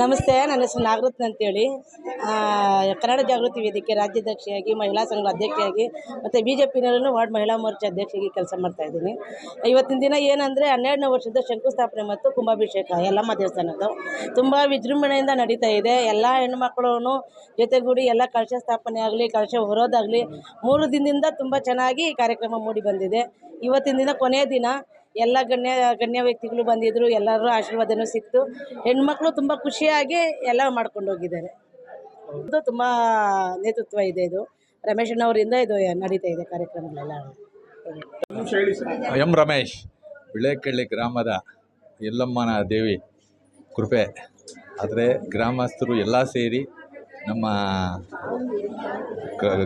ನನ್ನ ಹೆಸರು ನಾಗರತ್ನ ಅಂತೇಳಿ. ಕನ್ನಡ ಜಾಗೃತಿ ವೇದಿಕೆ ರಾಜ್ಯಾಧ್ಯಕ್ಷೆಯಾಗಿ, ಮಹಿಳಾ ಸಂಘದ ಅಧ್ಯಕ್ಷೆಯಾಗಿ ಮತ್ತು ಬಿ ಜೆ ಪಿನಲ್ಲೂ ವಾರ್ಡ್ ಮಹಿಳಾ ಮೋರ್ಚಾ ಅಧ್ಯಕ್ಷೆಯಾಗಿ ಕೆಲಸ ಮಾಡ್ತಾ ಇದ್ದೀನಿ. ಇವತ್ತಿನ ದಿನ ಏನಂದರೆ, ಹನ್ನೆರಡನೇ ವರ್ಷದ ಶಂಕುಸ್ಥಾಪನೆ ಮತ್ತು ಕುಂಭಾಭಿಷೇಕ, ಯಲ್ಲಮ್ಮ ದೇವಸ್ಥಾನದ್ದು. ತುಂಬ ವಿಜೃಂಭಣೆಯಿಂದ ನಡೀತಾ ಇದೆ. ಎಲ್ಲ ಹೆಣ್ಮಕ್ಳು ಜೊತೆಗೂಡಿ ಎಲ್ಲ ಕಳಶ ಸ್ಥಾಪನೆ ಆಗಲಿ ಕಳಶ ಹೊರೋದಾಗಲಿ, ಮೂರು ದಿನದಿಂದ ತುಂಬ ಚೆನ್ನಾಗಿ ಕಾರ್ಯಕ್ರಮ ಮೂಡಿ ಬಂದಿದೆ. ಇವತ್ತಿನ ದಿನ ಕೊನೆಯ ದಿನ. ಎಲ್ಲ ಗಣ್ಯ ಗಣ್ಯ ವ್ಯಕ್ತಿಗಳು ಬಂದಿದ್ದರು ಎಲ್ಲರೂ ಆಶೀರ್ವಾದನೂ ಸಿಕ್ತು. ಹೆಣ್ಮಕ್ಳು ತುಂಬ ಖುಷಿಯಾಗಿ ಎಲ್ಲ ಮಾಡ್ಕೊಂಡು ಹೋಗಿದ್ದಾರೆ. ಇದು ತುಂಬ ನೇತೃತ್ವ ಇದೆ ಇದು. ರಮೇಶ್ ಅಣ್ಣವರಿಂದ ಇದು ನಡೀತಾ ಇದೆ ಕಾರ್ಯಕ್ರಮಗಳೆಲ್ಲ. ಎಂ ರಮೇಶ್ ಬಿಳೆಕಳ್ಳಿ ಗ್ರಾಮದ ಎಲ್ಲಮ್ಮನ ದೇವಿ ಕೃಪೆ. ಆದರೆ ಗ್ರಾಮಸ್ಥರು ಎಲ್ಲ ಸೇರಿ ನಮ್ಮ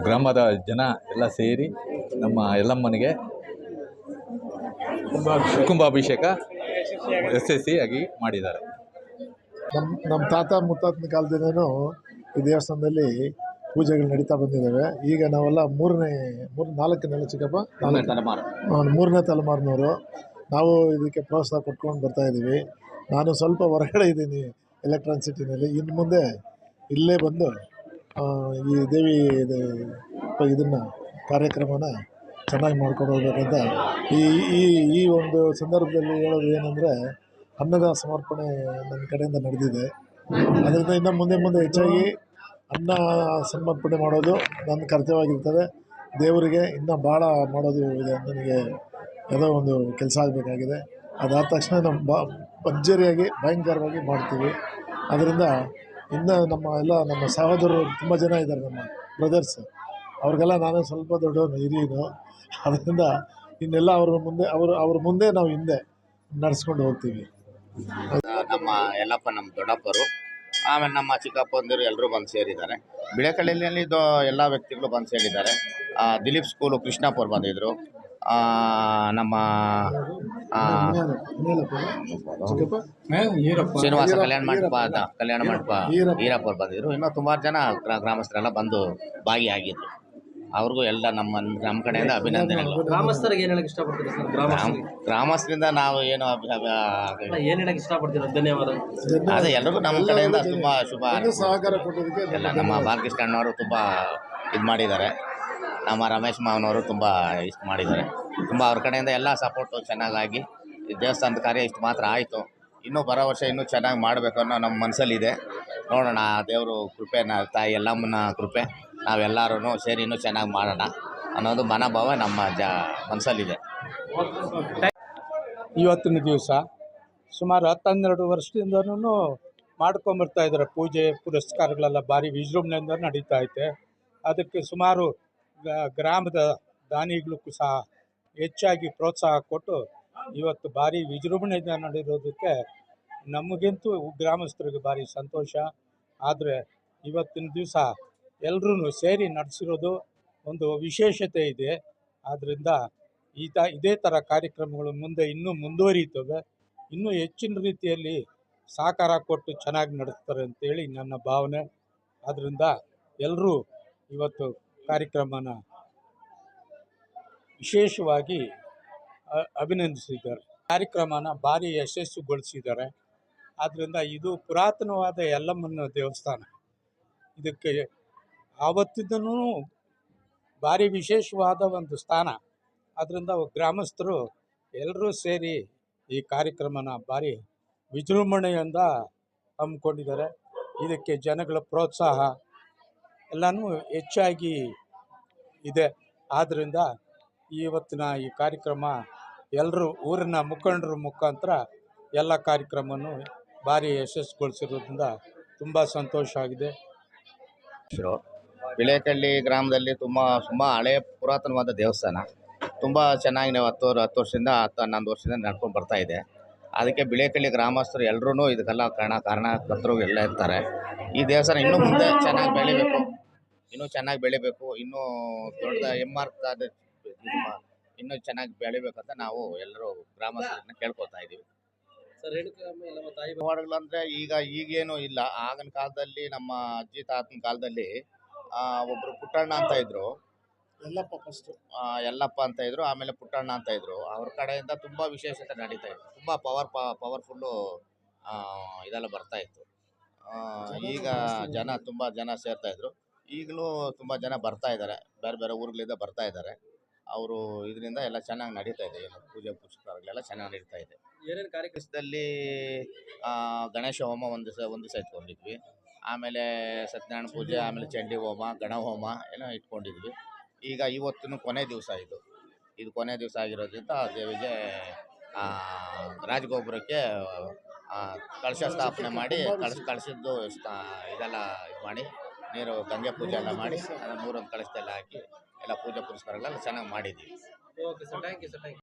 ಗ್ರಾಮದ ಜನ ಎಲ್ಲ ಸೇರಿ ನಮ್ಮ ಯಲ್ಲಮ್ಮನಿಗೆ ಕುಂಭಾಭಿಷೇಕ. ಯಶಸ್ವಿಯಾಗಿ ಮಾಡಿದ್ದಾರೆ. ನಮ್ಮ ನಮ್ಮ ತಾತ ಮುತ್ತಾತನ ಕಾಲದಿಂದನೂ ಈ ದೇವಸ್ಥಾನದಲ್ಲಿ ಪೂಜೆಗಳು ನಡೀತಾ ಬಂದಿದ್ದಾವೆ. ಈಗ ನಾವೆಲ್ಲ ಮೂರನೇ ಮೂರು ನಾಲ್ಕನೆಲ್ಲ ಚಿಕ್ಕಪ್ಪ ನಾಲ್ಕು ಮೂರನೇ ತಲೆಮಾರಿನವರು. ನಾವು ಇದಕ್ಕೆ ಪ್ರೋತ್ಸಾಹ ಕೊಟ್ಕೊಂಡು ಬರ್ತಾ ಇದ್ದೀವಿ. ನಾನು ಸ್ವಲ್ಪ ಹೊರಗಡೆ ಇದ್ದೀನಿ ಎಲೆಕ್ಟ್ರಾನ್ ಸಿಟಿನಲ್ಲಿ. ಇನ್ನು ಮುಂದೆ ಇಲ್ಲೇ ಬಂದು ಆ, ಈ ದೇವಿ ಇದನ್ನು ಕಾರ್ಯಕ್ರಮನ ಚೆನ್ನಾಗಿ ಮಾಡ್ಕೊಂಡು ಹೋಗ್ಬೇಕಂತ ಈ ಈ ಈ ಒಂದು ಸಂದರ್ಭದಲ್ಲಿ ಹೇಳೋದು ಏನಂದರೆ ಅನ್ನದ ಸಮರ್ಪಣೆ ನನ್ನ ಕಡೆಯಿಂದ ನಡೆದಿದೆ. ಅದರಿಂದ ಇನ್ನು ಮುಂದೆ ಮುಂದೆ ಹೆಚ್ಚಾಗಿ ಅನ್ನ ಸಮರ್ಪಣೆ ಮಾಡೋದು ನನ್ನ ಕರ್ತವ್ಯವಾಗಿರ್ತದೆ. ದೇವರಿಗೆ ಇನ್ನೂ ಭಾಳ ಮಾಡೋದು ಇದೆ ನನಗೆ ಯಾವುದೋ ಒಂದು ಕೆಲಸ ಆಗಬೇಕಾಗಿದೆ. ಅದಾದ ತಕ್ಷಣ ನಮ್ಮ ಬಾ ಭರ್ಜರಿಯಾಗಿ ಭಯಂಕರವಾಗಿ ಮಾಡ್ತೀವಿ. ಅದರಿಂದ ಇನ್ನು ನಮ್ಮ ಎಲ್ಲ ನಮ್ಮ ಸಹೋದರರು ತುಂಬ ಜನ ಇದ್ದಾರೆ ನಮ್ಮ ಬ್ರದರ್ಸ್ ಅವ್ರಿಗೆಲ್ಲ ನಾನೇ ಸ್ವಲ್ಪ ದೊಡ್ಡವನು ಹಿರಿಯನು ಅದರಿಂದ ಇನ್ನೆಲ್ಲ ಅವ್ರ ಮುಂದೆ ಅವರು ಅವ್ರ ಮುಂದೆ ನಾವು ಹಿಂದೆ ನಡೆಸ್ಕೊಂಡು ಹೋಗ್ತೀವಿ. ನಮ್ಮ ಎಲ್ಲಪ್ಪ ನಮ್ಮ ದೊಡ್ಡಪ್ಪರು ಆಮೇಲೆ ನಮ್ಮ ಚಿಕ್ಕಪ್ಪಂದಿರು ಎಲ್ಲರೂ ಬಂದು ಸೇರಿದ್ದಾರೆ. ಬಿಳೆಕಳ್ಳಿಯಲ್ಲಿ ಇದು ಎಲ್ಲ ವ್ಯಕ್ತಿಗಳು ಬಂದು ಸೇರಿದ್ದಾರೆ. ಆ, ದಿಲೀಪ್ ಸ್ಕೂಲು ಕೃಷ್ಣಾಪುರ್ ಬಂದಿದ್ದರು ಆ, ನಮ್ಮ ಶ್ರೀನಿವಾಸ ಕಲ್ಯಾಣ ಮಂಟಪ ಕಲ್ಯಾಣ ಮಂಟಪ ಈರಪ್ಪ. ಬಂದಿದ್ರು. ಇನ್ನೂ ಸುಮಾರು ಜನ ಗ್ರಾ- ಗ್ರಾಮಸ್ಥರೆಲ್ಲ ಬಂದು ಭಾಗಿಯಾಗಿದ್ರು. ಅವ್ರಿಗೂ ಎಲ್ಲ ನಮ್ಮ ನಮ್ಮ ಕಡೆಯಿಂದ ಅಭಿನಂದನೆಗಳು. ಗ್ರಾಮಸ್ಥರಿಗೆ ಏನು ಹೇಳಕ್ ಇಷ್ಟಪಡ್ತೀರಾ ಸರ್? ಗ್ರಾಮ- ಗ್ರಾಮಸ್ಥರಿಂದ ನಾವು ಏನು ಅಭಿ- ಅಭಿ- ಏನ್ ಹೇಳಕ್ ಇಷ್ಟಪಡ್ತೀರಾ? ಧನ್ಯವಾದ. ಅದೇ ಎಲ್ಲರಿಗೂ ನಮ್ಮ ಕಡೆಯಿಂದ ತುಂಬ ಶುಭ ಸಹಕಾರ ಕೊಟ್ಟೋದಕ್ಕೆ ಎಲ್ಲ ನಮ್ಮ ಬಾಲಕೃಷ್ಣ ಅಣ್ಣವರು ತುಂಬ ಇದು ಮಾಡಿದ್ದಾರೆ. ನಮ್ಮ ರಮೇಶ್ ಮಾವನವರು ತುಂಬ ಇಷ್ಟು ಮಾಡಿದ್ದಾರೆ. ತುಂಬ ಅವ್ರ ಕಡೆಯಿಂದ ಎಲ್ಲ ಸಪೋರ್ಟು ಚೆನ್ನಾಗಾಗಿ ಈ ದೇವಸ್ಥಾನದ ಕಾರ್ಯ ಇಷ್ಟು ಮಾತ್ರ ಆಯಿತು. ಇನ್ನೂ ಬರೋ ವರ್ಷ ಇನ್ನೂ ಚೆನ್ನಾಗಿ ಮಾಡಬೇಕು ಅನ್ನೋ ನಮ್ಮ ಮನಸ್ಸಲ್ಲಿದೆ ನೋಡೋಣ ಆ ದೇವರು ಕೃಪೆನ ತಾಯಿ ಎಲ್ಲಮ್ಮನ ಕೃಪೆ. ನಾವೆಲ್ಲರೂ ಸೇರಿ ಇನ್ನೂ ಚೆನ್ನಾಗಿ ಮಾಡೋಣ ಅನ್ನೋದು ಮನೋಭಾವ ನಮ್ಮ ಜ ಮನಸ್ಸಲ್ಲಿದೆ. ಇವತ್ತಿನ ದಿವಸ ಸುಮಾರು ಹತ್ತು ಹನ್ನೆರಡು ವರ್ಷದಿಂದನೂ ಮಾಡ್ಕೊಂಬರ್ತಾ ಇದ್ದಾರೆ. ಪೂಜೆ, ಪುರಸ್ಕಾರಗಳೆಲ್ಲ ಭಾರಿ ವಿಜೃಂಭಣೆಯಿಂದ ನಡೀತಾ ಐತೆ. ಅದಕ್ಕೆ ಸುಮಾರು ಗ್ರಾಮದ ದಾನಿಗಳಿಗೂ ಸಹ ಹೆಚ್ಚಾಗಿ ಪ್ರೋತ್ಸಾಹ ಕೊಟ್ಟು ಇವತ್ತು ಭಾರಿ ವಿಜೃಂಭಣೆಯಿಂದ ನಡೆಯೋದಕ್ಕೆ ನಮಗಿಂತೂ ಗ್ರಾಮಸ್ಥರಿಗೆ ಭಾರಿ ಸಂತೋಷ. ಆದರೆ ಇವತ್ತಿನ ದಿವಸ ಎಲ್ಲರೂ ಸೇರಿ ನಡೆಸಿರೋದು ಒಂದು ವಿಶೇಷತೆ ಇದೆ. ಆದ್ದರಿಂದ ಈ ತ ಇದೇ ಥರ ಕಾರ್ಯಕ್ರಮಗಳು ಮುಂದೆ ಇನ್ನೂ ಮುಂದುವರಿಯುತ್ತವೆ ಇನ್ನೂ ಹೆಚ್ಚಿನ ರೀತಿಯಲ್ಲಿ ಸಹಕಾರ ಕೊಟ್ಟು ಚೆನ್ನಾಗಿ ನಡೆಸ್ತಾರೆ ಅಂತೇಳಿ ನನ್ನ ಭಾವನೆ. ಆದ್ದರಿಂದ ಎಲ್ಲರೂ ಇವತ್ತು ಕಾರ್ಯಕ್ರಮನ ವಿಶೇಷವಾಗಿ ಅಭಿನಂದಿಸಿದ್ದಾರೆ. ಕಾರ್ಯಕ್ರಮನ ಭಾರಿ ಯಶಸ್ವಿಗೊಳಿಸಿದ್ದಾರೆ ಆದ್ದರಿಂದ ಇದು ಪುರಾತನವಾದ ಯಲ್ಲಮ್ಮನ ದೇವಸ್ಥಾನ. ಇದಕ್ಕೆ ಆವತ್ತಿಂದನೂ ಭಾರಿ ವಿಶೇಷವಾದ ಒಂದು ಸ್ಥಾನ. ಅದರಿಂದ ಗ್ರಾಮಸ್ಥರು ಎಲ್ಲರೂ ಸೇರಿ ಈ ಕಾರ್ಯಕ್ರಮನ ಭಾರಿ ವಿಜೃಂಭಣೆಯಿಂದ ಹಮ್ಮಿಕೊಂಡಿದ್ದಾರೆ. ಇದಕ್ಕೆ ಜನಗಳ ಪ್ರೋತ್ಸಾಹ ಎಲ್ಲನೂ ಹೆಚ್ಚಾಗಿ ಇದೆ. ಆದ್ದರಿಂದ ಇವತ್ತಿನ ಈ ಕಾರ್ಯಕ್ರಮ ಎಲ್ಲರೂ ಊರಿನ ಮುಖಂಡರ ಮುಖಾಂತರ ಎಲ್ಲ ಕಾರ್ಯಕ್ರಮವನ್ನು ಭಾರಿ ಯಶಸ್ಸುಗೊಳಿಸಿರೋದ್ರಿಂದ ತುಂಬ ಸಂತೋಷ ಆಗಿದೆ. ಬಿಳೆಕಳ್ಳಿ ಗ್ರಾಮದಲ್ಲಿ ತುಂಬ ತುಂಬ ಹಳೆಯ ಪುರಾತನವಾದ ದೇವಸ್ಥಾನ. ತುಂಬ ಚೆನ್ನಾಗಿ ನಾವು ಹತ್ತು ಹತ್ತು ವರ್ಷದಿಂದ ಹತ್ತು ಹನ್ನೊಂದು ವರ್ಷದಿಂದ ನಡ್ಕೊಂಡು ಬರ್ತಾ ಇದೆ. ಅದಕ್ಕೆ ಬಿಳೇಕಳ್ಳಿ ಗ್ರಾಮಸ್ಥರು ಎಲ್ಲರೂ ಇದಕ್ಕೆಲ್ಲ ಕಾರಣ ಕಾರಣಕರ್ತರು ಎಲ್ಲ ಇರ್ತಾರೆ. ಈ ದೇವಸ್ಥಾನ ಇನ್ನೂ ಮುಂದೆ ಚೆನ್ನಾಗಿ ಬೆಳಿಬೇಕು. ಇನ್ನೂ ಚೆನ್ನಾಗಿ ಬೆಳಿಬೇಕು. ಇನ್ನೂ ದೊಡ್ಡ ಆರ್ ಇನ್ನೂ ಚೆನ್ನಾಗಿ ಬೆಳಿಬೇಕಂತ ನಾವು ಎಲ್ಲರೂ ಗ್ರಾಮಸ್ಥರನ್ನ ಕೇಳ್ಕೊತಾ ಇದ್ದೀವಿ ಸರ್ ಅಂದರೆ ಈಗ ಈಗೇನು ಇಲ್ಲ. ಆಗಿನ ಕಾಲದಲ್ಲಿ ನಮ್ಮ ಅಜ್ಜಿ ತಾತನ ಕಾಲದಲ್ಲಿ ಆ, ಒಬ್ರು ಪುಟ್ಟಣ್ಣ ಅಂತ ಇದ್ರು. ಎಲ್ಲಪ್ಪ ಫಸ್ಟು ಎಲ್ಲಪ್ಪ ಯಲ್ಲಪ್ಪ ಅಂತ ಇದ್ರು ಆಮೇಲೆ ಪುಟ್ಟಣ್ಣ ಅಂತ ಇದ್ರು. ಅವ್ರ ಕಡೆಯಿಂದ ತುಂಬಾ ವಿಶೇಷತೆ ನಡೀತಾ ಇತ್ತು. ತುಂಬಾ ಪವರ್ ಪವರ್ಫುಲ್ಲು ಇದೆಲ್ಲ ಬರ್ತಾ ಇತ್ತು. ಈಗ ಜನ ತುಂಬ ಜನ ಸೇರ್ತಾ ಇದ್ರು. ಈಗಲೂ ತುಂಬ ಜನ ಬರ್ತಾ ಇದ್ದಾರೆ ಬೇರೆ ಬೇರೆ ಊರುಗಳಿಂದ ಬರ್ತಾ ಇದ್ದಾರೆ ಅವರು ಇದರಿಂದ ಎಲ್ಲ ಚೆನ್ನಾಗಿ ನಡೀತಾ ಇದೆ. ಏನು ಪೂಜೆ ಪುರಸ್ಕಾರಗಳೆಲ್ಲ ಚೆನ್ನಾಗಿ ನಡೀತಾ ಇದೆ. ಏನೇನು ಕಾರ್ಯಕ್ರಮದಲ್ಲಿ ಗಣೇಶ ಹೋಮ ಒಂದು ದಿವಸ ಒಂದು ದಿವಸ ಇಟ್ಕೊಂಡಿದ್ವಿ. ಆಮೇಲೆ ಸತ್ಯನಾರಾಯಣ ಪೂಜೆ ಆಮೇಲೆ ಚಂಡಿ ಹೋಮ ಗಣ ಹೋಮ ಏನೋ ಇಟ್ಕೊಂಡಿದ್ವಿ. ಈಗ ಇವತ್ತಿನ ಕೊನೆ ದಿವಸ ಇದು. ಇದು ಕೊನೆ ದಿವಸ ಆಗಿರೋದ್ರಿಂದ ದೇವಿಗೆ ಆ, ರಾಜಗೋಪುರಕ್ಕೆ ಆ, ಕಳಶ ಸ್ಥಾಪನೆ ಮಾಡಿ ಕಳಶ ಕಳಿಸಿದ್ದು ಇದೆಲ್ಲ ಇದು ಮಾಡಿ ನೀರು ಗಂಗೆ ಪೂಜೆ ಎಲ್ಲ ಮಾಡಿ ಅದನ್ನ ಮೂರೊಂದು ಕಳಶದೆಲ್ಲ ಹಾಕಿ ಎಲ್ಲ ಪೂಜೆ ಪುರಸ್ಕಾರಗಳೆಲ್ಲ ಚೆನ್ನಾಗಿ ಮಾಡಿದ್ದೀವಿ okay sir thank you sir thank you